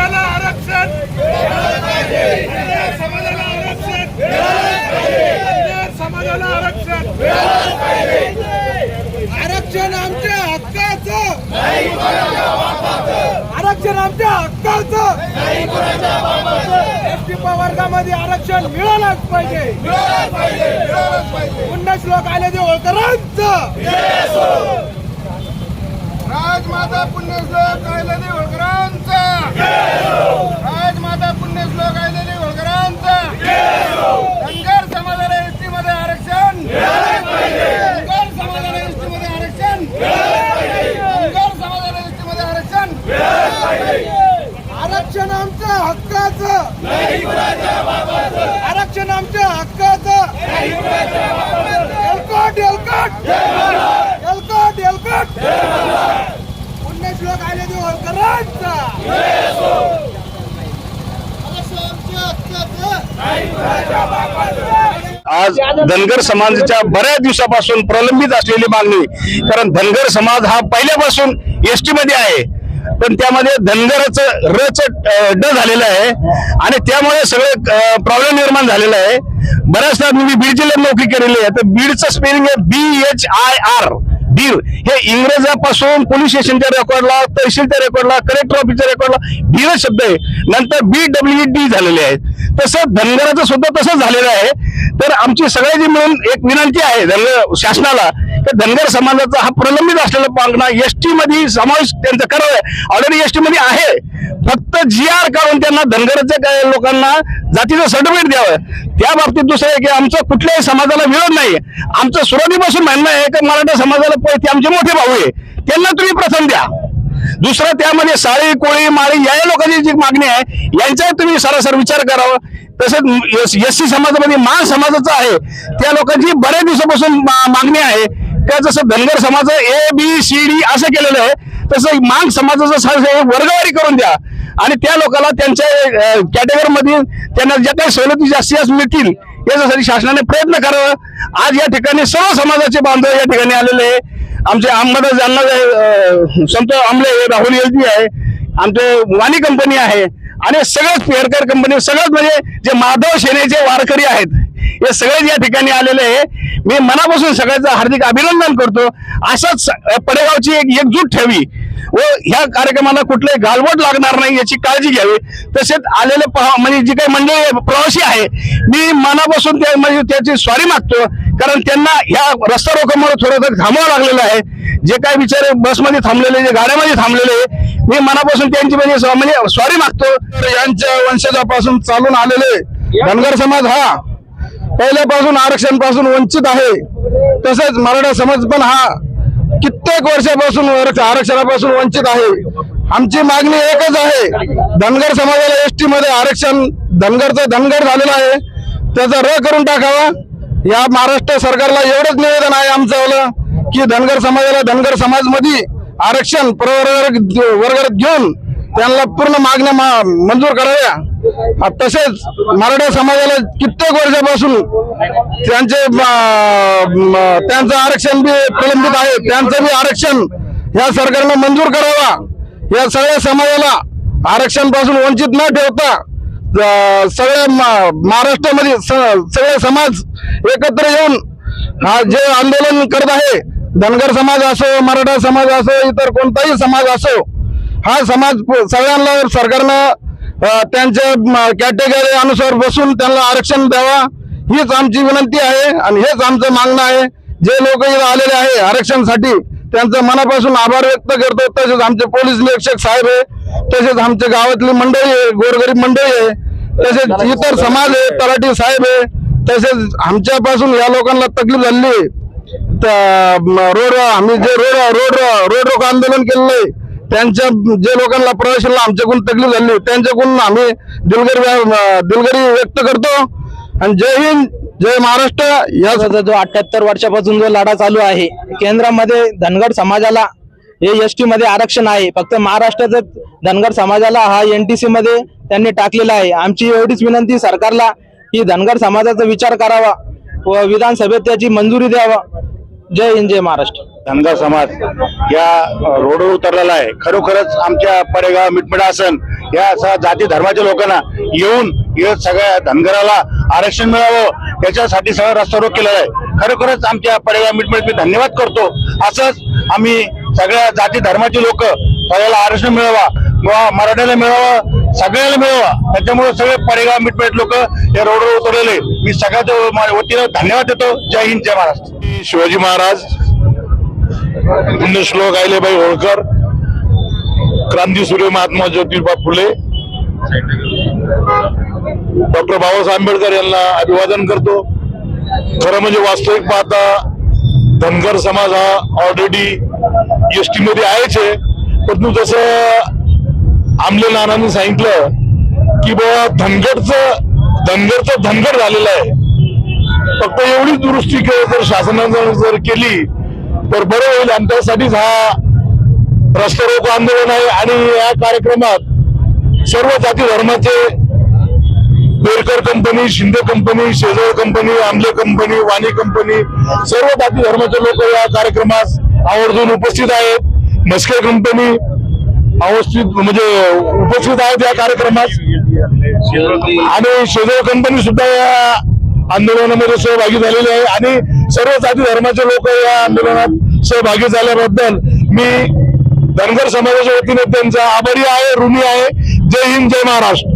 समाजाला आरक्षण. समाजाला आरक्षण. समाजाला आरक्षण. आरक्षण आमच्या हक्काचं. आरक्षण आमच्या हक्काचं. एसटी वर्गामध्ये आरक्षण मिळालंच पाहिजे. पुन्हा श्लोक आले ते होळकरांचं राजमाता पुण्यश्लोक आले ते होळकर हक्काचं आरक्षण आमच्या हक्काचं. एलकट एलकट. एलकट एलकट. उन्नत आले ते होळकरांचा आज धनगर समाजाच्या बऱ्याच दिवसापासून प्रलंबित असलेली मागणी कारण धनगर समाज हा पहिल्यापासून एसटी मध्ये आहे. पण त्यामध्ये धनगरच रच ड झालेलं आहे. आणि त्यामुळे सगळे प्रॉब्लेम निर्माण झालेला आहे. बऱ्याचदा मी बीड जिल्ह्यात नोकरी केलेली आहे. तर बीडचं स्पेलिंग आहे बी एच आय आर बीर हे इंग्रजापासून पोलीस स्टेशनच्या रेकॉर्डला तहसीलच्या रेकॉर्डला कलेक्टर ऑफिसच्या रेकॉर्डला बीर शब्द आहे. नंतर बी डब्ल्यू डी झालेले आहेत. तसं धनगराचं सुद्धा तसंच झालेलं आहे. तर आमची सगळ्याची मिळून एक विनंती आहे धनगर शासनाला की धनगर समाजाचा हा प्रलंबित असलेला पांगणा एस टी मध्ये समावेश त्यांचा करावा. ऑलरेडी एस टी मध्ये आहे. फक्त जी आर काढून त्यांना धनगराच्या लोकांना जातीचं सर्टिफिकेट द्यावं. त्या बाबतीत दुसरं आहे की आमचं कुठल्याही समाजाला विरोध नाही आमचं सुरुवातीपासून म्हणणं आहे की मराठा समाजाला पैसे ते आमचे मोठे भाऊ आहे. त्यांना तुम्ही प्रथम द्या. दुसरं त्यामध्ये साळी कोळी माळी या लोकांची जी मागणी आहे यांचाही तुम्ही सरासर विचार करावा. तसेच एस सी समाजामध्ये मान समाजाचं आहे. त्या लोकांची बऱ्याच दिवसापासून मा- मागणी आहे. का जसं धनगर समाज ए बी सी डी असं केलेलं आहे तसं मांग समाजाचं वर्गवारी करून द्या. आणि त्या लोकांना त्यांच्या कॅटेगरीमध्ये त्यांना ज्या काही सवलती जास्तीत जास्त मिळतील याच्यासाठी शासनाने प्रयत्न करावा. आज या ठिकाणी सर्व समाजाचे बांधव या ठिकाणी आलेले आहे आमचे अहमद जालना संत आमले राहुल एलजी आहे. आमचे वाणी कंपनी आहे. आणि सगळ्याच पेअरकर कंपनी सगळ्यात म्हणजे जे माधव सेनेचे वारकरी आहेत हे सगळेच या ठिकाणी आलेले आहे. मी मनापासून सगळ्याचं हार्दिक अभिनंदन करतो. अशाच पडेगावची एक एकजूट ठेवी. व ह्या कार्यक्रमाला कुठलंही गालबोट लागणार नाही याची काळजी घ्यावी. तसेच आलेले म्हणजे जी काही मंडळी प्रवासी आहे मी मनापासून त्या म्हणजे त्याची स्वारी मागतो. कारण त्यांना ह्या रस्ता रोकोमुळे थोडं थांबावं लागलेलं आहे. जे काही बिचारे बसमध्ये थांबलेले जे गाड्यामध्ये थांबलेले मी मनापासून त्यांची म्हणजे म्हणजे स्वारी मागतो. यांच्या वंशजापासून चालून आलेले धनगर समाज हा पहिल्यापासून आरक्षणपासून वंचित आहे. तसेच मराठा समाज पण हा कित्येक वर्षापासून आरक्षणापासून वंचित आहे. आमची मागणी एकच आहे. धनगर समाजाला एसटी मध्ये आरक्षण धनगरचं धनगर झालेलं आहे. त्याचा र करून टाकावा. या महाराष्ट्र सरकारला एवढंच निवेदन आहे आमचं की धनगर समाजाला धनगर समाजमध्ये आरक्षण प्रवर्ग वर्गात घेऊन त्यांना पूर्ण मागण्या मा- मंजूर कराव्या. तसेच मराठा समाजाला कित्येक वर्षापासून त्यांचे त्यांचं आरक्षण बी प्रलंबित आहे. त्यांचं बी आरक्षण या सरकारनं मंजूर करावा. या सगळ्या समाजाला आरक्षणपासून वंचित न ठेवता सगळ्या महाराष्ट्रामध्ये स- सगळे समाज एकत्र येऊन हा जे आंदोलन करत आहे धनगर समाज असो मराठा समाज असो इतर कोणताही समाज असो हा समाज सगळ्यांना सरकारनं त्यांच्या कॅटेगरी अनुसार बसून त्यांना आरक्षण द्यावा. हीच आमची विनंती आहे आणि हेच आमचं मागणं आहे. जे लोक इथं आलेले आहे आरक्षणासाठी त्यांचं मनापासून आभार व्यक्त करतो. तसेच आमचे पोलीस निरीक्षक साहेब आहे. तसेच आमच्या गावातली मंडळी आहे गोरगरीब मंडळी आहे. तसेच इतर समाज आहे तलाठी साहेब आहे. तसेच आमच्यापासून या लोकांना तकलीफ झाली. आहे. रोड आम्ही जे रोड रोड रोड रोक आंदोलन केलेलं आहे त्यांच्या जे लोकांना प्रवाशांना आमच्याकडून तकलीफ झाली त्यांच्याकडून आम्ही दिलगिरी दिलगरी व्यक्त करतो. आणि जय हिंद जय महाराष्ट्र. या जो जो अठ्याहत्तर वर्षापासून जो लढा चालू आहे केंद्रामध्ये धनगर समाजाला हे एस टी मध्ये आरक्षण आहे. फक्त महाराष्ट्राचं धनगर समाजाला हा एन टी मध्ये त्यांनी टाकलेला आहे. आमची एवढीच विनंती सरकारला की धनगर समाजाचा विचार करावा व विधानसभेत त्याची मंजुरी द्यावा. जय हिंद जय महाराष्ट्र. धनगर समाज या रोडवर उतरलेला आहे. खरोखरच आमच्या परेगाव मिटमिडा आसन या असा जाती धर्माच्या लोकांना येऊन या सगळ्या धनगराला आरक्षण मिळावं याच्यासाठी सगळा रस्ता रोग केलेला आहे. खरोखरच आमच्या पडेगाव मिटमिट मी धन्यवाद करतो. असंच आम्ही सगळ्या जाती धर्माचे लोक सगळ्याला आरक्षण मिळवा मराठ्याला मिळावं सगळ्याला मिळवा. त्याच्यामुळे सगळे पडेगाव मिटमिट लोक या रोडवर उतरलेले. मी सगळ्याच्या व- वतीनं धन्यवाद देतो. जय हिंद जय महाराष्ट्र. शिवाजी महाराज पुण्यश्लोक बाई होळकर. क्रांतीसूर्य महात्मा ज्योतिबा फुले. डॉक्टर बाबासाहेब आंबेडकर यांना अभिवादन करतो. खरं म्हणजे वास्तविक पाहता धनगर समाज हा ऑलरेडी एस टी मध्ये आहेच आहे. परंतु जसं आमले नानांनी सांगितलं की बाबा धनगरचं धनगरचं धनगर झालेलं आहे. फक्त एवढीच दुरुस्ती के- जर शासनानं जर केली तर बरं होईल. आणि त्यासाठीच हा रस्ता आंदोलन आहे. आणि या कार्यक्रमात सर्व जाती धर्माचे Berkar company Shinde company Shejwal company Amle company Wani company सर्व जाती धर्माचे लोक या कार्यक्रमास आवर्जून उपस्थित आहेत. मस्के कंपनी अवस्थित म्हणजे उपस्थित आहेत या कार्यक्रमात आणि शेजवळ कंपनी सुद्धा या आंदोलनामध्ये सहभागी झालेली आहे. आणि सर्व जाती धर्माचे लोक या आंदोलनात सहभागी झाल्याबद्दल मी धनगर समाजाच्या वतीने त्यांचा आभारी आहे ऋणी आहे. जय हिंद जय महाराष्ट्र.